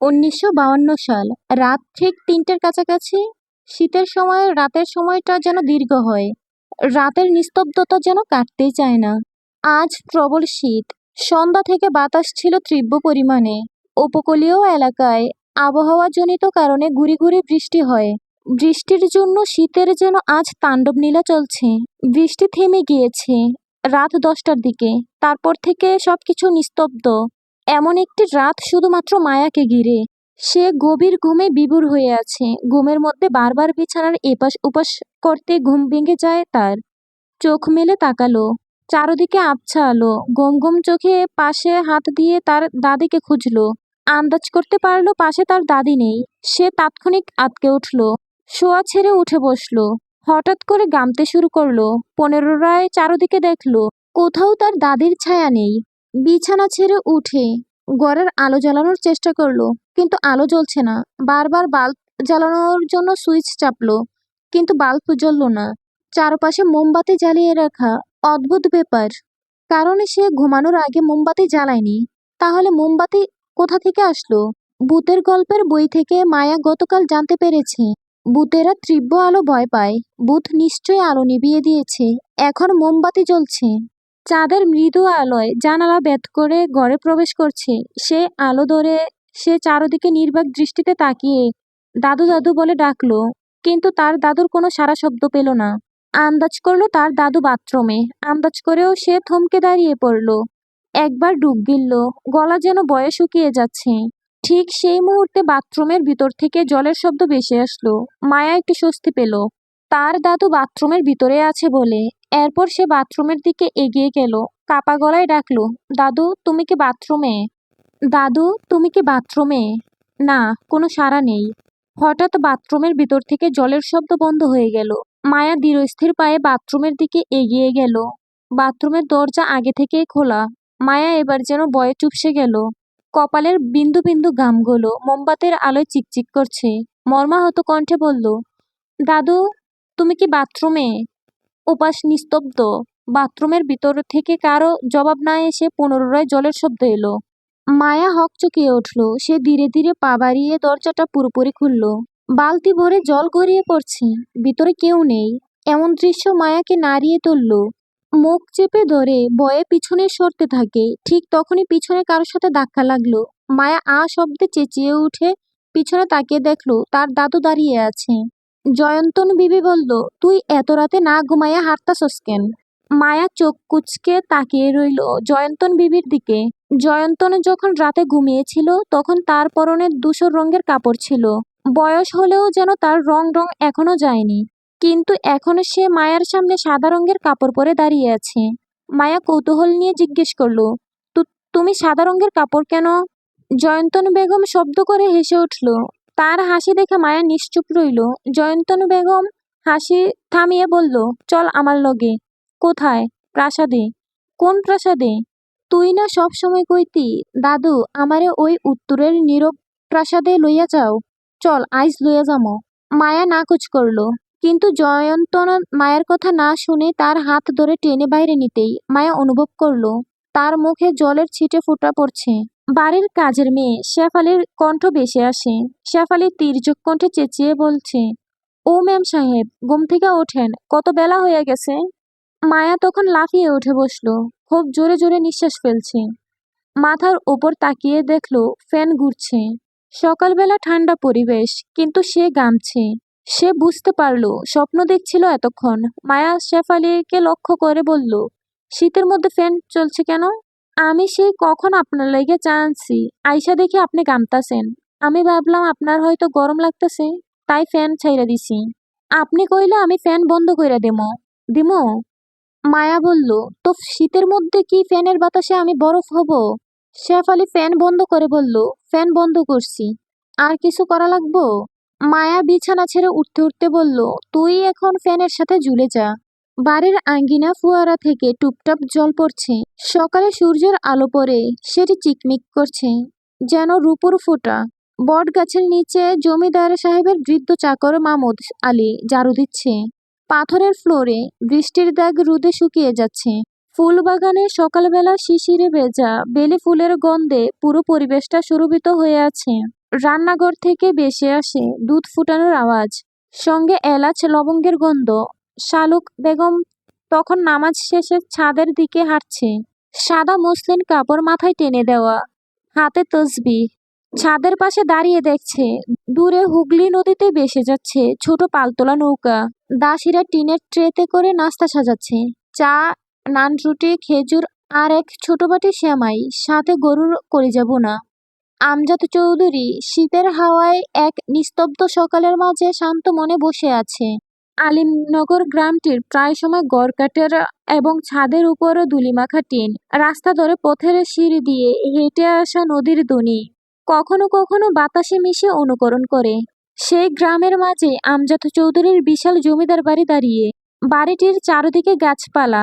উনিশশো সাল। রাত ঠিক তিনটের কাছাকাছি। শীতের সময়, রাতের সময়টা যেন দীর্ঘ হয়। রাতের নিস্তব্ধতা যেন কাটতেই চায় না। আজ প্রবল শীত। সন্ধ্যা থেকে বাতাস ছিল তীব্র পরিমাণে। উপকূলীয় এলাকায় আবহাওয়াজনিত কারণে ঘুরি ঘুরি বৃষ্টি হয়। বৃষ্টির জন্য শীতের যেন আজ তাণ্ডব নীলা চলছে। বৃষ্টি থেমে গিয়েছে রাত দশটার দিকে। তারপর থেকে সব কিছু নিস্তব্ধ। এমন একটি রাত শুধুমাত্র মায়াকে ঘিরে। সে গভীর ঘুমে বিভোর হয়ে আছে। ঘুমের মধ্যে বারবার বিছানার এপাশ ওপাশ করতে ঘুম ভেঙে যায় তার। চোখ মেলে তাকালো। চারদিকে আবছা আলো। গম গম চোখে পাশে হাত দিয়ে তার দাদিকে খুঁজলো। আন্দাজ করতে পারল পাশে তার দাদি নেই। সে তাৎক্ষণিক আতকে উঠল। শোয়া ছেড়ে উঠে বসল। হঠাৎ করে গামতে শুরু করল। পনেরোরায় চারদিকে দেখল। কোথাও তার দাদির ছায়া নেই। বিছানা ছেড়ে উঠে ঘরের আলো জ্বালানোর চেষ্টা করল, কিন্তু আলো জ্বলছে না। বারবার বাল্ব জ্বালানোর জন্য সুইচ চাপলো, কিন্তু বাল্ব জ্বললো না। চারপাশে মোমবাতি জ্বালিয়ে রাখা অদ্ভুত ব্যাপার। কারণ সে ঘুমানোর আগে মোমবাতি জ্বালায়নি। তাহলে মোমবাতি কোথা থেকে আসলো? ভূতের গল্পের বই থেকে মায়া গতকাল জানতে পেরেছে। ভূতেরা তীব্র আলো ভয় পায়। ভূত নিশ্চয়ই আলো নিভিয়ে দিয়েছে। এখন মোমবাতি জ্বলছে। চাঁদের মৃদু আলোয় জানালা ভেদ করে ঘরে প্রবেশ করছে। সে আলো ধরে সে চারদিকে নির্বাক দৃষ্টিতে তাকিয়ে দাদু দাদু বলে ডাকলো, কিন্তু তার দাদুর কোনো সারা শব্দ পেল না। আন্দাজ করল তার দাদু বাথরুমে। আন্দাজ করেও সে থমকে দাঁড়িয়ে পড়ল। একবার ডুব গিলল, গলা যেন বয়ে শুকিয়ে যাচ্ছে। ঠিক সেই মুহূর্তে বাথরুমের ভিতর থেকে জলের শব্দ ভেসে আসলো। মায়া একটু স্বস্তি পেল। তার দাদু বাথরুমের ভিতরে আছে বলে। এরপর সে বাথরুমের দিকে এগিয়ে গেল, কাপা গলায় ডাকলো, দাদু, তুমি কি বাথরুমে? দাদু, তুমি কি বাথরুমে? না, কোনো সাড়া নেই। হঠাৎ বাথরুমের ভিতর থেকে জলের শব্দ বন্ধ হয়ে গেল। মায়া ধীরস্থির পায়ে বাথরুমের দিকে এগিয়ে গেল। বাথরুমের দরজা আগে থেকেই খোলা। মায়া এবার যেন বয়ে চুপসে গেল। কপালের বিন্দু বিন্দু গামগুলো মোমবাতির আলোয় চিকচিক করছে। মর্মাহত কণ্ঠে বলল, দাদু তুমি কি বাথরুমে উপাস নিস্তব্ধ? বাথরুমের ভিতর থেকে কারও জবাব না এসে পুনরায় জলের শব্দ এলো। মায়া হক চকিয়ে উঠল। সে ধীরে ধীরে পা বাড়িয়ে দরজাটা পুরোপুরি খুলল। বালতি ভরে জল গড়িয়ে পড়ছে। ভিতরে কেউ নেই। এমন দৃশ্য মায়াকে নাড়িয়ে তুলল। মুখ চেপে ধরে বয়ে পিছনে সরতে থাকে। ঠিক তখনই পিছনে কারোর সাথে ধাক্কা লাগল। মায়া আ শব্দে চেঁচিয়ে উঠে পিছনে তাকিয়ে দেখল, তার দাদু দাঁড়িয়ে আছে। জয়ন্তন বিবি বলল, তুই এত রাতে না ঘুমাইয়া হাঁটতাছস কেন? মায়া চোখ কুচকে তাকিয়ে রইল জয়ন্তন বিবির দিকে। জয়ন্তন যখন রাতে ঘুমিয়েছিল, তখন তার পরনে ধূসর রঙের কাপড় ছিল। বয়স হলেও যেন তার রং রং এখনও যায়নি। কিন্তু এখন সে মায়ার সামনে সাদা রঙের কাপড় পরে দাঁড়িয়ে আছে। মায়া কৌতূহল নিয়ে জিজ্ঞেস করল, "তু- তুমি সাদা রঙের কাপড় কেন? জয়ন্তন বেগম শব্দ করে হেসে উঠল তার হাসি দেখে মায়া নিশ্চুপ রইল। জয়ন্তনু বেগম হাসি থামিয়ে বলল, চল আমার লগে। কোথায়? প্রাসাদে। কোন প্রাসাদে? তুই না সব সময় কইতি, দাদু, আমারে ওই উত্তরের নীরব প্রাসাদে লইয়া যাও। চল, আইজ লইয়া যামো। মায়া নাকচ করল। কিন্তু জয়ন্তন মায়ের কথা না শুনে তার হাত ধরে টেনে বাইরে নিতেই মায়া অনুভব করল, তার মুখে জলের ছিটে ফোঁটা পড়ছে। বাড়ির কাজের মেয়ে শেফালির কণ্ঠ বেশে আসে। শেফালি তীর্যক কণ্ঠে চেঁচিয়ে বলছে, ও ম্যাম সাহেব, ঘুম থেকে ওঠেন, কত বেলা হয়ে গেছে? মায়া তখন লাফিয়ে উঠে বসল, খুব জোরে জোরে নিঃশ্বাস ফেলছে। মাথার ওপর তাকিয়ে দেখল, ফ্যান ঘুরছে। সকালবেলা ঠান্ডা পরিবেশ, কিন্তু সে গামছে। সে বুঝতে পারল, স্বপ্ন দেখছিল এতক্ষণ। মায়া শেফালিকে লক্ষ্য করে বলল, শীতের মধ্যে ফ্যান চলছে কেন? আমি সেই কখন আপনার লাইগে চা আইসা দেখি আপনি গামতাছেন। আমি ভাবলাম আপনার হয়তো গরম লাগতেছে, তাই ফ্যান ছাইরা দিছি। আপনি কইলে আমি ফ্যান বন্ধ কইরা দেমো। দিমো? মায়া বলল, তো শীতের মধ্যে কি ফ্যানের বাতাসে আমি বরফ হব? শেফালি ফ্যান বন্ধ করে বলল, ফ্যান বন্ধ করছি। আর কিছু করা লাগবো? মায়া বিছানা ছেড়ে উঠতে উঠতে বলল, তুই এখন ফ্যানের সাথে ঝুলে যা। বাড়ির আঙ্গিনা ফুয়ারা থেকে টুপটাপ জল পড়ছে। সকালে সূর্যের আলো পড়ে, সেটি চিকমিক করছে, যেন রূপুর ফোটা। বট গাছের নিচে জমিদার সাহেবের বৃদ্ধ চাকর মামুদ আলী ঝাড়ু দিচ্ছে। পাথরের ফ্লোরে বৃষ্টির দাগ রোদে শুকিয়ে যাচ্ছে। ফুল বাগানে সকালবেলা শিশিরে ভেজা বেলে ফুলের গন্ধে পুরো পরিবেশটা সুরভিত হয়ে আছে। রান্নাঘর থেকে ভেসে আসে দুধ ফুটানোর আওয়াজ। সঙ্গে এলাচ, লবঙ্গের গন্ধ শালুক বেগম তখন নামাজ শেষে ছাদের দিকে হাঁটছে। সাদা মসলিন কাপড় মাথায় টেনে দেওয়া, হাতে তসবি। ছাদের পাশে দাঁড়িয়ে দেখছে, দূরে হুগলি নদীতে ভেসে যাচ্ছে ছোট পালতোলা নৌকা। দাসীরা টিনের ট্রেতে করে নাস্তা সাজাচ্ছে। চা, নান রুটি, খেজুর আর এক ছোট বাটি শ্যামাই সাথে গরুর কলিজা না আমজাদ চৌধুরী শীতের হাওয়ায় এক নিস্তব্ধ সকালের মাঝে শান্ত মনে বসে আছে। আলিমনগর গ্রামটির প্রায় সময় গড়কাটের এবং ছাদের উপর দুলিমাখা টিন। রাস্তা ধরে পথের সিঁড়ি দিয়ে হেঁটে আসা নদীর দনি কখনো কখনো বাতাসে মিশে অনুকরণ করে। সেই গ্রামের মাঝে আমজাদ চৌধুরীর বিশাল জমিদার বাড়ি দাঁড়িয়ে। বাড়িটির চারদিকে গাছপালা,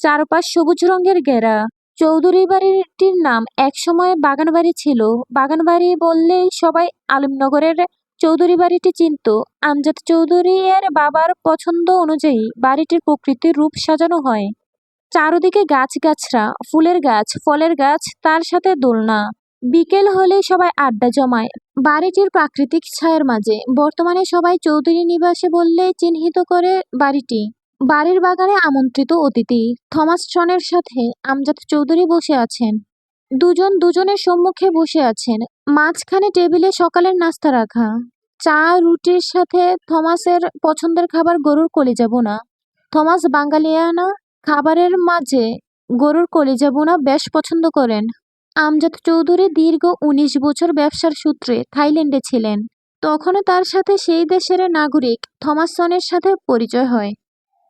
চারপাশ সবুজ রঙের ঘেরা। চৌধুরী বাড়িটির নাম একসময় বাগান বাড়ি ছিল। বাগান বাড়ি বললেই সবাই আলিমনগরের চৌধুরী বাড়িটি চিনত। আমজাদ চৌধুরী এর বাবার পছন্দ অনুযায়ী বাড়িটির প্রকৃতির রূপ সাজানো হয়। চারদিকে গাছগাছরা, ফুলের গাছ, ফলের গাছ, তার সাথে দোলনা। বিকেল হলেই সবাই আড্ডা জমায়। বাড়িটির প্রাকৃতিক ছায়ার মাঝে। বর্তমানে সবাই চৌধুরী নিবাসে বললেই চিহ্নিত করে বাড়িটি। বাড়ির বাগানে আমন্ত্রিত অতিথি থমাস সনের সাথে আমজাদ চৌধুরী বসে আছেন। দুজন দুজনের সম্মুখে বসে আছেন। মাঝখানে টেবিলে সকালের নাস্তা রাখা। চা, রুটির সাথে থমাসের পছন্দের খাবার গরুর কলিজা বোনা। থমাস বাঙালিয়ানা খাবারের মাঝে গরুর কলিজা বোনা বেশ পছন্দ করেন। আমজাদ চৌধুরী দীর্ঘ উনিশ বছর ব্যবসার সূত্রে থাইল্যান্ডে ছিলেন। তখনও তার সাথে সেই দেশের নাগরিক থমাসনের সাথে পরিচয় হয়।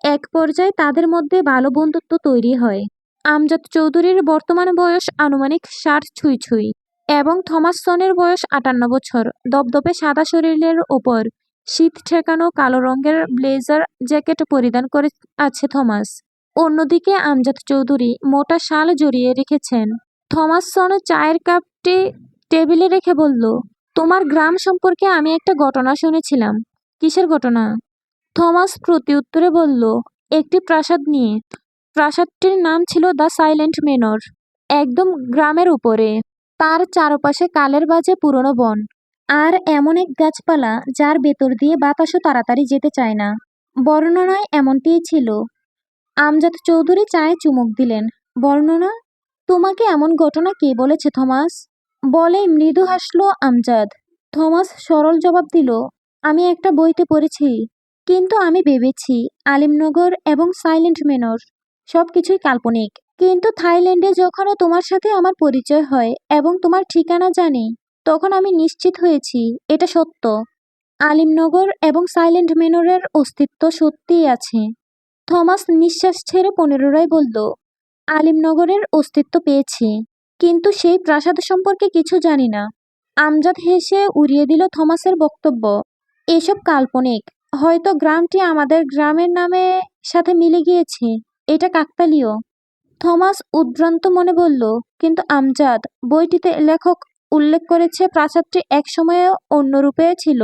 এক পর্যায়ে তাদের মধ্যে ভালো বন্ধুত্ব তৈরি হয়। আমজাদ চৌধুরীর বর্তমান বয়স আনুমানিক ষাট ছুঁই ছুঁই। এবং থমাসনের বয়স আটান্ন বছর। দপদপে সাদা শরীরের ওপর শীত ঠেকানো কালো রঙের ব্লেজার জ্যাকেট পরিধান করে আছে থমাস। অন্যদিকে আমজাদ চৌধুরী মোটা শাল জড়িয়ে রেখেছেন। থমাসন চায়ের কাপটি টেবিলে রেখে বলল, তোমার গ্রাম সম্পর্কে আমি একটা ঘটনা শুনেছিলাম। কিসের ঘটনা? থমাস প্রত্যুত্তরে বলল, একটি প্রাসাদ নিয়ে। প্রাসাদটির নাম ছিল দ্য সাইলেন্ট মেনর, একদম গ্রামের উপরে। তার চারপাশে কালের বাজে পুরনো বন। আর এমন এক গাছপালা যার ভেতর দিয়ে বাতাসও তাড়াতাড়ি যেতে চায় না। বর্ণনায় এমনটিই ছিল। আমজাদ চৌধুরী চায়ে চুমুক দিলেন। বর্ণনা, তোমাকে এমন ঘটনা কে বলেছে, থমাস? বলে মৃদু হাসলো আমজাদ। থমাস সরল জবাব দিল, আমি একটা বইতে পড়েছি, কিন্তু আমি ভেবেছি আলিমনগর এবং সাইলেন্ট মেনর সব কিছুই কাল্পনিক। কিন্তু থাইল্যান্ডে যখনও তোমার সাথে আমার পরিচয় হয় এবং তোমার ঠিকানা জানি, তখন আমি নিশ্চিত হয়েছি এটা সত্য। আলিমনগর এবং সাইলেন্ট মেনরের অস্তিত্ব সত্যিই আছে। থমাস নিঃশ্বাস ছেড়ে পুনরায় বলল, আলিমনগরের অস্তিত্ব পেয়েছি, কিন্তু সেই প্রাসাদ সম্পর্কে কিছু জানি না। আমজাদ হেসে উড়িয়ে দিল থমাসের বক্তব্য, এসব কাল্পনিক, হয়তো গ্রামটি আমাদের গ্রামের নামে সাথে মিলে গিয়েছে, এটা কাকতালীয়। থমাস উদ্ভ্রান্ত মনে বলল, কিন্তু আমজাদ, বইটিতে লেখক উল্লেখ করেছে প্রাসাদটি একসময়ে অন্য রূপে ছিল।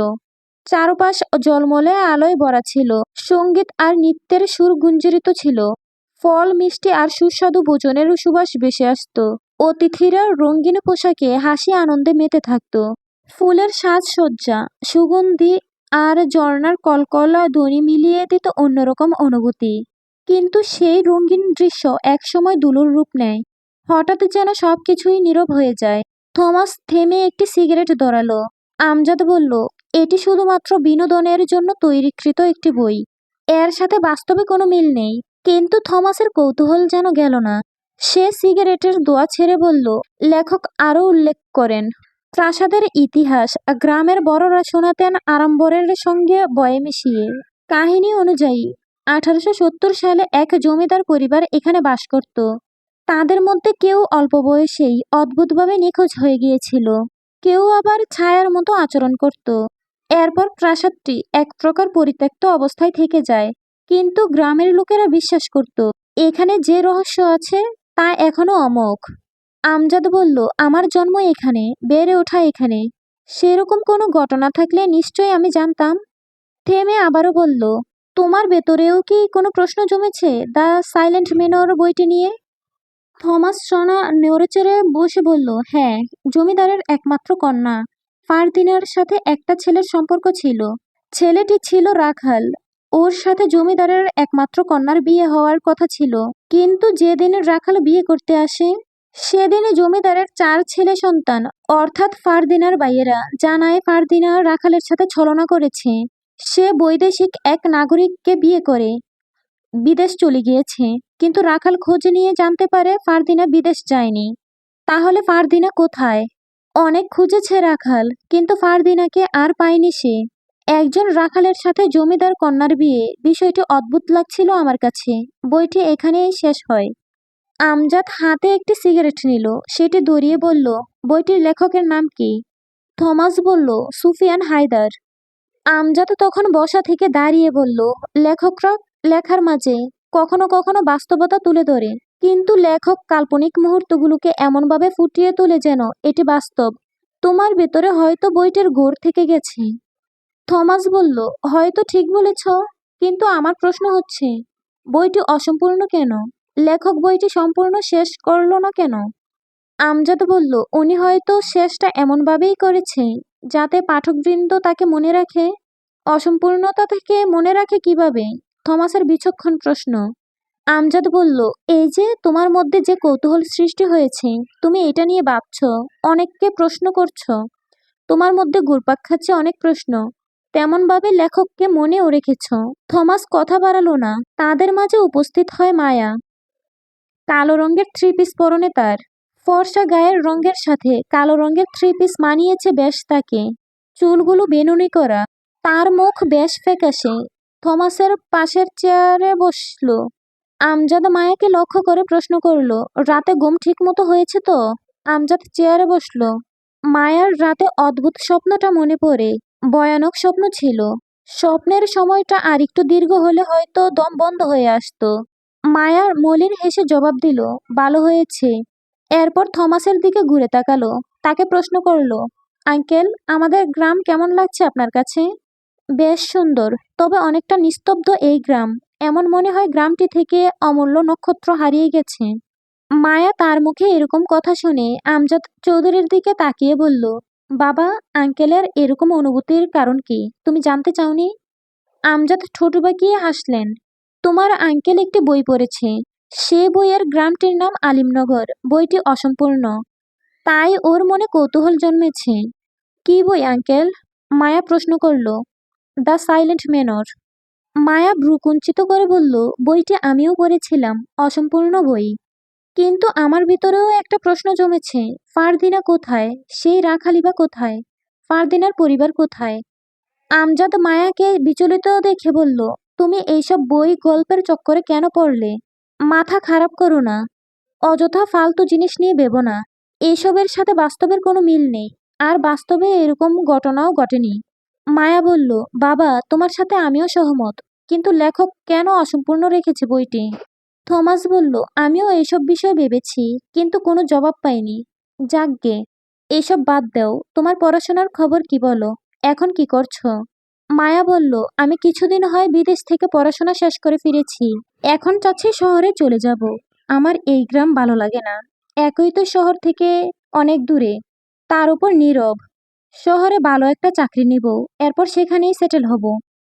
চারপাশ জলমলে আলোয় ভরা ছিল। সংগীত আর নৃত্যের সুর গুঞ্জরিত ছিল। ফল, মিষ্টি আর সুস্বাদু ভোজনের সুবাস ভেসে আসতো। অতিথিরা রঙিন পোশাকে হাসি আনন্দে মেতে থাকতো। ফুলের সাজসজ্জা, সুগন্ধি আর ঝর্ণার কলকলা ধ্বনি মিলিয়ে দিত অন্যরকম অনুভূতি। কিন্তু সেই রঙিন দৃশ্য একসময় দুলুর রূপ নেয়। হঠাৎ যেন সবকিছুই নীরব হয়ে যায়। থমাস থেমে একটি সিগারেট ধরালো। আমজাদ বলল, এটি শুধুমাত্র বিনোদনের জন্য তৈরিকৃত একটি বই। এর সাথে বাস্তবে কোনো মিল নেই। কিন্তু থমাসের কৌতূহল যেন গেল না। সে সিগারেটের দোয়া ছেড়ে বলল, লেখক আরও উল্লেখ করেন, প্রাসাদের ইতিহাস গ্রামের বড়রা শোনাতেন আড়ম্বরের সঙ্গে বয়ে মিশিয়ে। কাহিনী অনুযায়ী আঠারোশো সত্তর সালে এক জমিদার পরিবার এখানে বাস করত। তাদের মধ্যে কেউ অল্প বয়সেই অদ্ভুতভাবে নিখোঁজ হয়ে গিয়েছিল। কেউ আবার ছায়ার মতো আচরণ করত। এরপর প্রাসাদটি এক প্রকার পরিত্যক্ত অবস্থায় থেকে যায়। কিন্তু গ্রামের লোকেরা বিশ্বাস করত, এখানে যে রহস্য আছে তা এখনও অমোঘ। আমজাদ বলল, আমার জন্ম এখানে, বেড়ে ওঠা এখানে। সেরকম কোনো ঘটনা থাকলে নিশ্চয়ই আমি জানতাম। থেমে আবারও বলল তোমার ভেতরেও কি কোনো প্রশ্ন জমেছে দ্য সাইলেন্ট মেনর বইটি নিয়ে? থমাস সনা নেড়েচেড়ে বসে বলল হ্যাঁ জমিদারের একমাত্র কন্যা। ফারদিনার সাথে একটা ছেলের সম্পর্ক ছিল। ছেলেটি ছিল রাখাল। ওর সাথে জমিদারের একমাত্র কন্যার বিয়ে হওয়ার কথা ছিল। কিন্তু যেদিন রাখাল বিয়ে করতে আসে, সেদিনে জমিদারের চার ছেলে সন্তান, অর্থাৎ ফারদিনার বাইয়েরা জানায় ফারদিনা রাখালের সাথে ছলনা করেছে। সে বৈদেশিক এক নাগরিককে বিয়ে করে, বিদেশ চলে গিয়েছে। কিন্তু রাখাল খোঁজ নিয়ে জানতে পারে ফারদিনা বিদেশ যায়নি। তাহলে ফারদিনা কোথায়? অনেক খুঁজেছে রাখাল, কিন্তু ফারদিনাকে আর পায়নি সে। একজন রাখালের সাথে জমিদার কন্যার বিয়ে, বিষয়টি অদ্ভুত লাগছিল আমার কাছে। বইটি এখানেই শেষ হয়। আমজাদ হাতে একটি সিগারেট নিল, সেটি দড়িয়ে বলল, বইটির লেখকের নাম কি? থমাস বলল, সুফিয়ান হায়দার। আমজাদ তখন বসা থেকে দাঁড়িয়ে বলল, লেখকরা, লেখার মাঝে কখনো কখনো বাস্তবতা তুলে ধরে। কিন্তু লেখক কাল্পনিক মুহূর্তগুলোকে এমনভাবে ফুটিয়ে তোলে যেন এটি বাস্তব। তোমার ভেতরে হয়তো বইটির ঘোর থেকে গেছে। থমাস বলল, হয়তো ঠিক বলেছ, কিন্তু আমার প্রশ্ন হচ্ছে, বইটি অসম্পূর্ণ কেন? লেখক বইটি সম্পূর্ণ শেষ করল না কেন? আমজাদ বলল, উনি হয়তো শেষটা এমনভাবেই করেছে যাতে পাঠকবৃন্দ তাকে মনে রাখে, অসম্পূর্ণতা থেকে মনে রাখে কীভাবে? থমাসের বিচক্ষণ প্রশ্ন। আমজাদ বলল, এই যে তোমার মধ্যে যে কৌতূহল সৃষ্টি হয়েছে, তুমি এটা নিয়ে ভাবছ, অনেককে প্রশ্ন করছ। তোমার মধ্যে ঘুরপাক খাচ্ছে অনেক প্রশ্ন। তেমনভাবে লেখককে মনেও রেখেছ। থমাস কথা বাড়ালো না, তাদের মাঝে উপস্থিত হয় মায়া। কালো রঙের থ্রি পিস পরনে তার। ফর্সা গায়ের রঙের সাথে কালো রঙের থ্রি পিস মানিয়েছে বেশ তাকে। চুলগুলো বেনুনি করা। তার মুখ বেশ ফ্যাকাশে। থমাসের পাশের চেয়ারে বসল। আমজাদ মায়াকে লক্ষ্য করে প্রশ্ন করল, রাতে ঘুম ঠিক মতো হয়েছে তো? আমজাদ চেয়ারে বসল। মায়ার রাতে অদ্ভুত স্বপ্নটা মনে পড়ে। ভয়ানক স্বপ্ন ছিল। স্বপ্নের সময়টা আরেকটু দীর্ঘ হলে হয়তো দম বন্ধ হয়ে আসতো। মায়ার মলিন হেসে জবাব দিল, ভালো হয়েছে। এরপর থমাসের দিকে ঘুরে তাকালো। তাকে প্রশ্ন করল, আঙ্কেল, আমাদের গ্রাম কেমন লাগছে আপনার কাছে? বেশ সুন্দর, তবে অনেকটা নিস্তব্ধ এই গ্রাম। এমন মনে হয় গ্রামটি থেকে অমূল্য নক্ষত্র হারিয়ে গেছে। মায়া তার মুখে এরকম কথা শুনে আমজাদ চৌধুরীর দিকে তাকিয়ে বলল, বাবা, আঙ্কেলের এরকম অনুভূতির কারণ কি? তুমি জানতে চাওনি? আমজাদ ঠোঁট বাঁকিয়ে হাসলেন, তোমার আঙ্কেল একটি বই পড়েছে। সে বইয়ের গ্রামটির নাম আলিমনগর। বইটি অসম্পূর্ণ। তাই ওর মনে কৌতূহল জন্মেছে। কি বই, আঙ্কেল? মায়া প্রশ্ন করল। দ্য সাইলেন্ট ম্যানর মায়া ভ্রুকুঞ্চিত করে বলল, বইটি আমিও পড়েছিলাম, অসম্পূর্ণ বই। কিন্তু আমার ভিতরেও একটা প্রশ্ন জমেছে, ফারদিনা কোথায়? সেই রাখালিবা কোথায়? ফারদিনার পরিবার কোথায়? আমজাদ মায়াকে বিচলিত দেখে বলল, তুমি এইসব বই গল্পের চক্করে কেন পড়লে? মাথা খারাপ করো না। অযথা ফালতু জিনিস নিয়ে ভেবো না। এইসবের সাথে বাস্তবের কোনো মিল নেই। আর বাস্তবে এরকম ঘটনাও ঘটেনি। মায়া বলল, বাবা, তোমার সাথে আমিও সহমত। কিন্তু লেখক কেন অসম্পূর্ণ রেখেছে বইটি? থমাস বলল, আমিও এইসব বিষয়ে ভেবেছি, কিন্তু কোনো জবাব পাইনি। যাকগে এইসব বাদ দাও। তোমার পড়াশোনার খবর কি বলো? এখন কি করছ? মায়া বলল, আমি কিছুদিন হয় বিদেশ থেকে পড়াশোনা শেষ করে ফিরেছি। এখন চাচ্ছি শহরে চলে যাব। আমার এই গ্রাম ভালো লাগে না। একই তো শহর থেকে অনেক দূরে। তার উপর নীরব। শহরে ভালো একটা চাকরি নিব, এরপর সেখানেই সেটেল হব।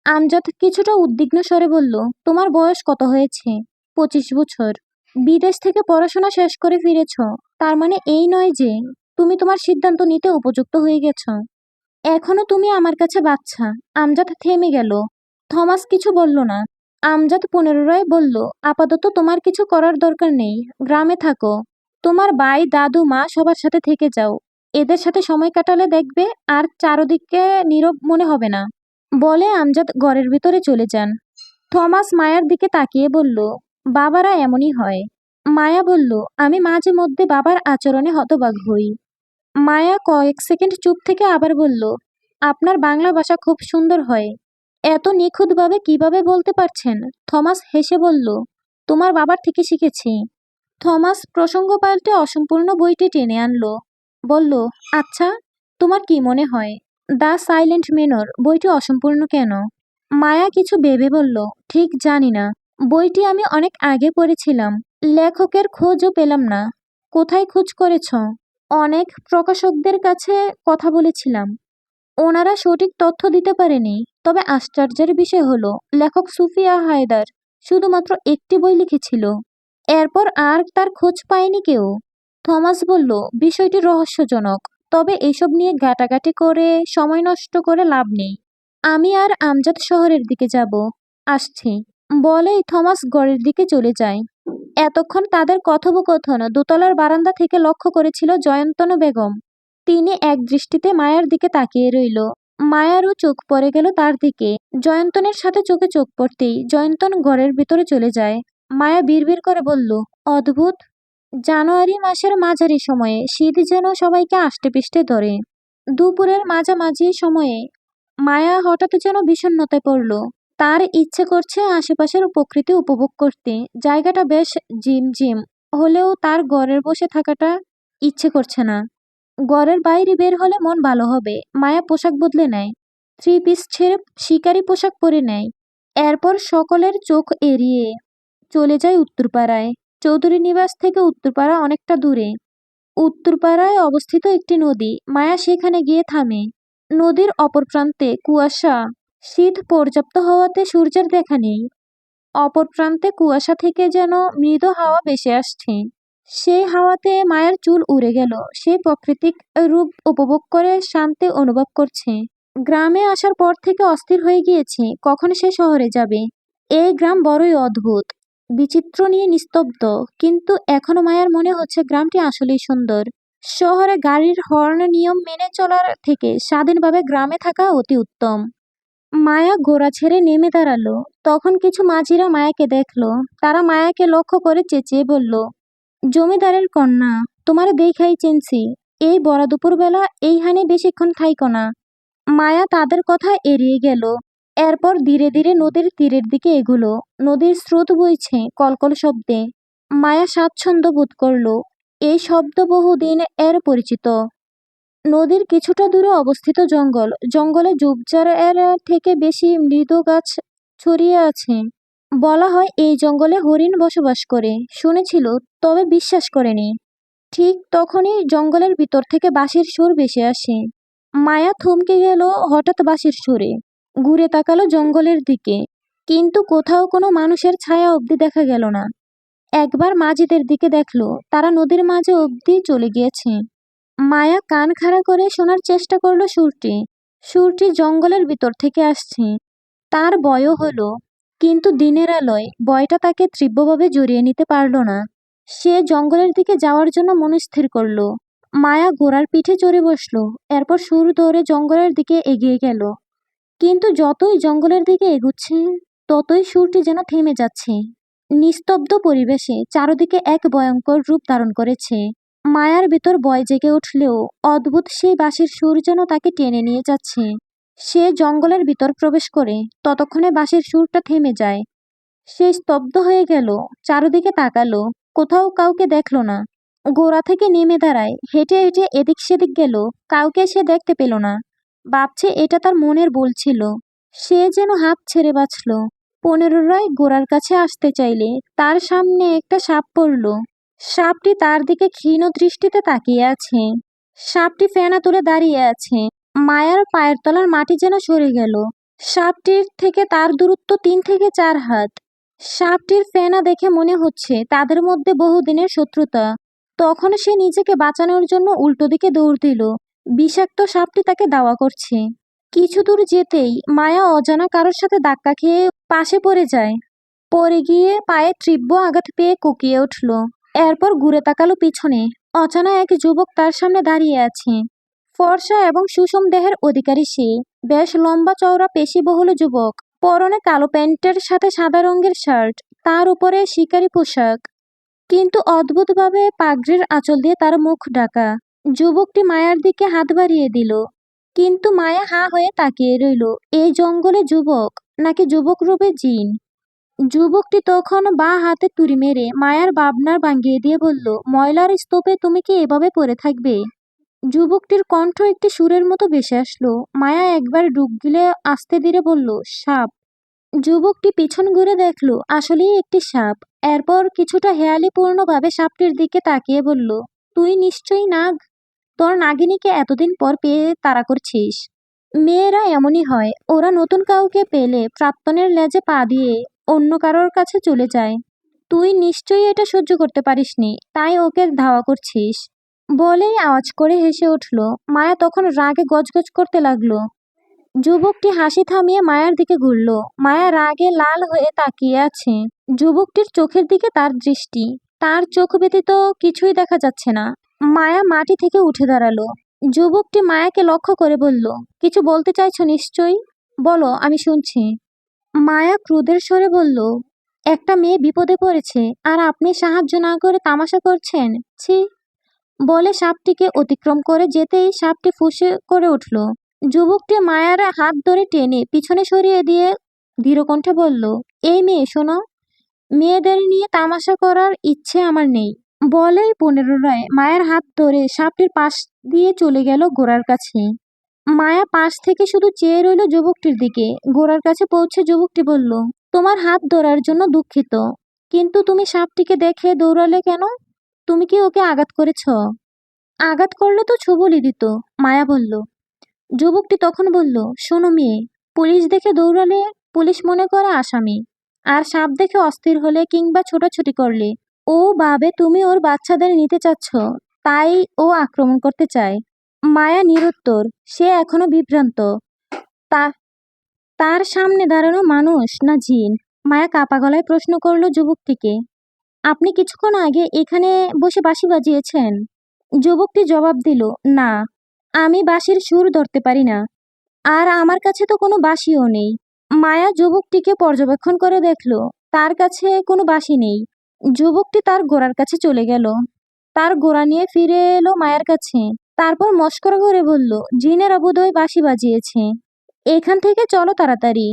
আমজাদ কিছুটা উদ্বিগ্ন স্বরে বলল, তোমার বয়স কত হয়েছে? পঁচিশ বছর। বিদেশ থেকে পড়াশোনা শেষ করে ফিরেছ। তার মানে এই নয় যে, তুমি তোমার সিদ্ধান্ত নিতে উপযুক্ত হয়ে গেছ। এখনও তুমি আমার কাছে বাচ্চা। আমজাদ থেমে গেল। থমাস কিছু বলল না। আমজাদ পুনরায় বলল, আপাতত তোমার কিছু করার দরকার নেই, গ্রামে থাকো। তোমার ভাই, দাদু, মা সবার সাথে থেকে যাও। এদের সাথে সময় কাটালে দেখবে আর চারদিকে নীরব মনে হবে না। বলে আমজাদ ঘরের ভিতরে চলে যান। থমাস মায়ার দিকে তাকিয়ে বলল, বাবারা এমনই হয়। মায়া বলল, আমি মাঝে মধ্যে বাবার আচরণে হতবাক হই। মায়া কয়েক সেকেন্ড চুপ থেকে আবার বলল, আপনার বাংলা ভাষা খুব সুন্দর হয়। এত নিখুঁতভাবে কীভাবে বলতে পারছেন? থমাস হেসে বলল, তোমার বাবার থেকে শিখেছি। থমাস প্রসঙ্গ পাল্টে অসম্পূর্ণ বইটি টেনে আনলো। বলল আচ্ছা তোমার কি মনে হয়? দ্য সাইলেন্ট মেনর, বইটি অসম্পূর্ণ কেন? মায়া কিছু ভেবে বলল, ঠিক জানি না। বইটি আমি অনেক আগে পড়েছিলাম। লেখকের খোঁজও পেলাম না। কোথায় খোঁজ করেছ? অনেক প্রকাশকদের কাছে কথা বলেছিলাম। ওনারা সঠিক তথ্য দিতে পারেনি। তবে আশ্চর্যের বিষয় হলো, লেখক সুফিয়া হায়দার শুধুমাত্র একটি বই লিখেছিল। এরপর আর তার খোঁজ পায়নি কেউ। থমাস বলল, বিষয়টি রহস্যজনক, তবে এসব নিয়ে ঘাটাঘাটি করে, সময় নষ্ট করে লাভ নেই। আমি আর আমজাদ শহরের দিকে যাব। আসছি। বলেই থমাস গড়ের দিকে চলে যায়। এতক্ষণ তাদের কথোপকথন দোতলার বারান্দা থেকে লক্ষ্য করেছিল জয়ন্তনু বেগম। তিনি এক দৃষ্টিতে মায়ার দিকে তাকিয়ে রইল। মায়ারও চোখ পড়ে গেল তার দিকে। জয়ন্তনের সাথে চোখে চোখ পড়তেই জয়ন্তন ঘরের ভিতরে চলে যায়। মায়া বিড়বিড় করে বলল, অদ্ভুত! জানুয়ারি মাসের মাঝারি সময়ে শীত যেন সবাইকে আষ্টেপৃষ্টে ধরে। দুপুরের মাঝামাঝি সময়ে মায়া হঠাৎ যেন বিষণ্ণতায় পড়ল। তার ইচ্ছে করছে আশেপাশের প্রকৃতি উপভোগ করতে। জায়গাটা বেশ ঝিমঝিম। হলেও তার ঘরের বসে থাকাটা ইচ্ছে করছে না। ঘরের বাইরে বের হলে মন ভালো হবে। মায়া পোশাক বদলে নেয়। থ্রি পিস ছেড়ে শিকারি পোশাক পরে নেয়। এরপর সকলের চোখ এড়িয়ে চলে যায় উত্তরপাড়ায়। চৌধুরী নিবাস থেকে উত্তরপাড়া অনেকটা দূরে। উত্তরপাড়ায় অবস্থিত একটি নদী। মায়া সেখানে গিয়ে থামে। নদীর অপর প্রান্তে কুয়াশা। শীত পর্যাপ্ত হওয়াতে সূর্যের দেখা নেই। অপর প্রান্তে কুয়াশা থেকে যেন মৃদু হাওয়া ভেসে আসছে। সেই হাওয়াতে মায়ের চুল উড়ে গেল। সে প্রাকৃতিক রূপ উপভোগ করে শান্তি অনুভব করছে। গ্রামে আসার পর থেকে অস্থির হয়ে গিয়েছে। কখন সে শহরে যাবে? এই গ্রাম বড়ই অদ্ভুত। বিচিত্র নিয়ে নিস্তব্ধ। কিন্তু এখনও মায়ের মনে হচ্ছে গ্রামটি আসলেই সুন্দর। শহরে গাড়ির হর্ন নিয়ম মেনে চলার থেকে স্বাধীনভাবে গ্রামে থাকা অতি উত্তম। মায়া ঘোড়া ছেড়ে নেমে দাঁড়াল। তখন কিছু মাঝিরা মায়াকে দেখল। তারা মায়াকে লক্ষ্য করে চেঁচিয়ে বলল জমিদারের কন্যা, তোমার দেখাই চিনছি। এই বড় দুপুরবেলা এইখানে বেশিক্ষণ থাইকো না। মায়া তাদের কথা এড়িয়ে গেল। এরপর ধীরে ধীরে নদীর তীরের দিকে এগুলো। নদীর স্রোত বইছে কলকল শব্দে। মায়া স্বাচ্ছন্দ্য বোধ করল, এই শব্দ বহুদিন এর পরিচিত। নদীর কিছুটা দূরে অবস্থিত জঙ্গল। জঙ্গলে ঝোপঝাড়ের থেকে বেশি মৃদু গাছ ছড়িয়ে আছে। বলা হয়, এই জঙ্গলে হরিণ বসবাস করে। শুনেছিল, তবে বিশ্বাস করেনি। ঠিক তখনই জঙ্গলের ভিতর থেকে বাঁশির সুর ভেসে আসে। মায়া থমকে গেল হঠাৎ বাঁশির সুরে। ঘুরে তাকালো জঙ্গলের দিকে। কিন্তু কোথাও কোনো মানুষের ছায়া অবধি দেখা গেল না। একবার মাঝিদের দিকে দেখল, তারা নদীর মাঝে অবধি চলে গিয়েছে। মায়া কান খাড়া করে শোনার চেষ্টা করল সুরটি। সুরটি জঙ্গলের ভিতর থেকে আসছে। তার বয়ও হলো কিন্তু দিনের আলোয় বয়টা তাকে তীব্রভাবে জড়িয়ে নিতে পারল না। সে জঙ্গলের দিকে যাওয়ার জন্য মনস্থির করল। মায়া ঘোড়ার পিঠে চড়ে বসল, এরপর সুর ধরে জঙ্গলের দিকে এগিয়ে গেল। কিন্তু যতই জঙ্গলের দিকে এগুচ্ছে, ততই সুরটি যেন থেমে যাচ্ছে। নিস্তব্ধ পরিবেশে চারদিকে এক ভয়ঙ্কর রূপ ধারণ করেছে। মায়ার ভিতর বয় জেগে উঠলেও অদ্ভুত সেই বাঁশির সুর যেন তাকে টেনে নিয়ে যাচ্ছে। সে জঙ্গলের ভিতর প্রবেশ করে, ততক্ষণে বাঁশির সুরটা থেমে যায়। সে স্তব্ধ হয়ে গেল, চারদিকে তাকালো, কোথাও কাউকে দেখল না। গোড়া থেকে নেমে দাঁড়ায়, হেঁটে হেঁটে এদিক সেদিক গেল, কাউকে সে দেখতে পেল না। ভাবছে এটা তার মনের ভুল ছিল। সে যেন হাত ছেড়ে বাঁচল। পনেরোরায় গোড়ার কাছে আসতে চাইলে, তার সামনে একটা সাপ পড়ল। সাপটি তার দিকে ক্ষীণ দৃষ্টিতে তাকিয়ে আছে। সাপটি ফেনা তুলে দাঁড়িয়ে আছে। মায়ার পায়ের তলার মাটি যেন সরে গেল। সাপটির থেকে তার দূরত্ব তিন থেকে চার হাত। সাপটির ফেনা দেখে মনে হচ্ছে তাদের মধ্যে বহুদিনের শত্রুতা। তখন সে নিজেকে বাঁচানোর জন্য উল্টো দিকে দৌড় দিল। বিষাক্ত সাপটি তাকে দাওয়া করছে। কিছু দূর যেতেই মায়া অজানা কারোর সাথে ধাক্কা খেয়ে পাশে পড়ে যায়। পড়ে গিয়ে পায়ে তীব্র আঘাত পেয়ে কুকিয়ে উঠল। এরপর ঘুরে তাকালো পিছনে। অচানা এক যুবক তার সামনে দাঁড়িয়ে আছে। ফর্সা এবং সুষম দেহের অধিকারী সে। বেশ লম্বা চওড়া পেশিবহুল যুবক। পরনে কালো প্যান্টের সাথে সাদা রঙের শার্ট। তার উপরে শিকারি পোশাক। কিন্তু অদ্ভুতভাবে পাগড়ির আঁচল দিয়ে তার মুখ ঢাকা। যুবকটি মায়ার দিকে হাত বাড়িয়ে দিল। কিন্তু মায়া হা হয়ে তাকিয়ে রইল। এই জঙ্গলে যুবক নাকি যুবক রূপে জিন? যুবকটি তখন বা হাতে তুড়ি মেরে মায়ার বাবনার ভাঙিয়ে দিয়ে বলল, ময়লার স্তূপে তুমি কি এভাবে পড়ে থাকবে? যুবকটির কণ্ঠ একটি সুরের মতো ভেসে আসলো। মায়া একবার ডুব গিলে আস্তে ধীরে বলল, সাপ। যুবকটি পিছন ঘুরে দেখল, আসলেই একটি সাপ। এরপর কিছুটা হেয়ালিপূর্ণভাবে সাপটির দিকে তাকিয়ে বলল, তুই নিশ্চয়ই নাগ? তোর নাগিনীকে এতদিন পর পেয়ে তাড়া করছিস। মেয়েরা এমনই হয়, ওরা নতুন কাউকে পেলে প্রাক্তনের লেজে পা দিয়ে অন্য কারোর কাছে চলে যায়। তুই নিশ্চয়ই এটা সহ্য করতে পারিসনি, তাই ওকে ধাওয়া করছিস। বলেই আওয়াজ করে হেসে উঠল। মায়া তখন রাগে গজগজ করতে লাগল। যুবকটি হাসি থামিয়ে মায়ার দিকে ঘুরল। মায়া রাগে লাল হয়ে তাকিয়ে আছে। যুবকটির চোখের দিকে তার দৃষ্টি। তার চোখ ব্যতীত কিছুই দেখা যাচ্ছে না। মায়া মাটি থেকে উঠে দাঁড়াল। যুবকটি মায়াকে লক্ষ্য করে বলল, কিছু বলতে চাইছো নিশ্চয়ই? বলো, আমি শুনছি। মায়া ক্রোধের স্বরে বলল, একটা মেয়ে বিপদে পড়েছে, আর আপনি সাহায্য না করে তামাশা করছেন? ছি বলে সাপটিকে অতিক্রম করে যেতেই সাপটি ফুঁসে করে উঠল। যুবকটি মায়ার হাত ধরে টেনে পিছনে সরিয়ে দিয়ে ধীরকণ্ঠে বলল, এই মেয়ে, শোনো, মেয়েদের নিয়ে তামাশা করার ইচ্ছে আমার নেই। বলেই পুনরায় মায়ের হাত ধরে সাপটির পাশ দিয়ে চলে গেল গোড়ার কাছে। মায়া পাশ থেকে শুধু চেয়ে রইল যুবকটির দিকে। গোড়ার কাছে পৌঁছে যুবকটি বলল, তোমার হাত ধরার জন্য দুঃখিত, কিন্তু তুমি সাপটিকে দেখে দৌড়ালে কেন? তুমি কি ওকে আঘাত করেছ? আঘাত করলে তো ছবলি দিত, মায়া বলল। যুবকটি তখন বলল, শোনো মেয়ে, পুলিশ দেখে দৌড়ালে পুলিশ মনে করে আসামি, আর সাপ দেখে অস্থির হলে কিংবা ছোটাছুটি করলে, ও ভাবে তুমি ওর বাচ্চাদের নিতে চাচ্ছ, তাই ও আক্রমণ করতে চায়। মায়া নিরুত্তর, সে এখনও বিভ্রান্ত। তা, তার সামনে দাঁড়ানো মানুষ না জিন? মায়া কাপা গলায় প্রশ্ন করল যুবকটিকে। আপনি কিছুক্ষণ আগে এখানে বসে বাঁশি বাজিয়েছেন। যুবকটি জবাব দিল, না, আমি বাঁশির সুর ধরতে পারি না। আর আমার কাছে তো কোনো বাঁশিও নেই। মায়া যুবকটিকে পর্যবেক্ষণ করে দেখল, তার কাছে কোনো বাঁশি নেই। যুবকটি তার গোড়ার কাছে চলে গেল। তার গোড়া নিয়ে ফিরে এলো মায়ের কাছে। তারপর মস্করা করে বলল, জিনের বোধহয় বাঁশি বাজিয়েছে। এখান থেকে চলো তাড়াতাড়ি।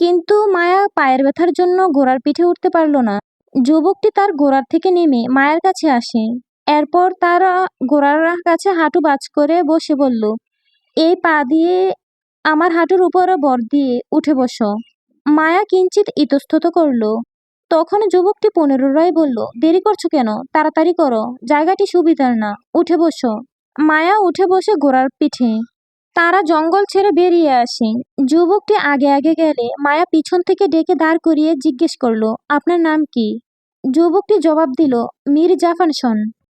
কিন্তু মায়া পায়ের ব্যথার জন্য ঘোড়ার পিঠে উঠতে পারল না। যুবকটি তার ঘোড়ার থেকে নেমে মায়ের কাছে আসে। এরপর তার ঘোড়ার কাছে হাঁটু বাজ করে বসে বলল, এই পা দিয়ে আমার হাঁটুর উপরে বর দিয়ে উঠে বসো। মায়া কিঞ্চিত ইতস্তত করল। তখন যুবকটি পুনরায় বলল, দেরি করছ কেন? তাড়াতাড়ি করো। জায়গাটি সুবিধার না। উঠে বসো। মায়া উঠে বসে ঘোড়ার পিঠে। তারা জঙ্গল ছেড়ে বেরিয়ে আসে। যুবকটি আগে আগে গেলে মায়া পিছন থেকে ডেকে দাঁড় করিয়ে জিজ্ঞেস করল, আপনার নাম কি? যুবকটি জবাব দিল মীর জাফানসন।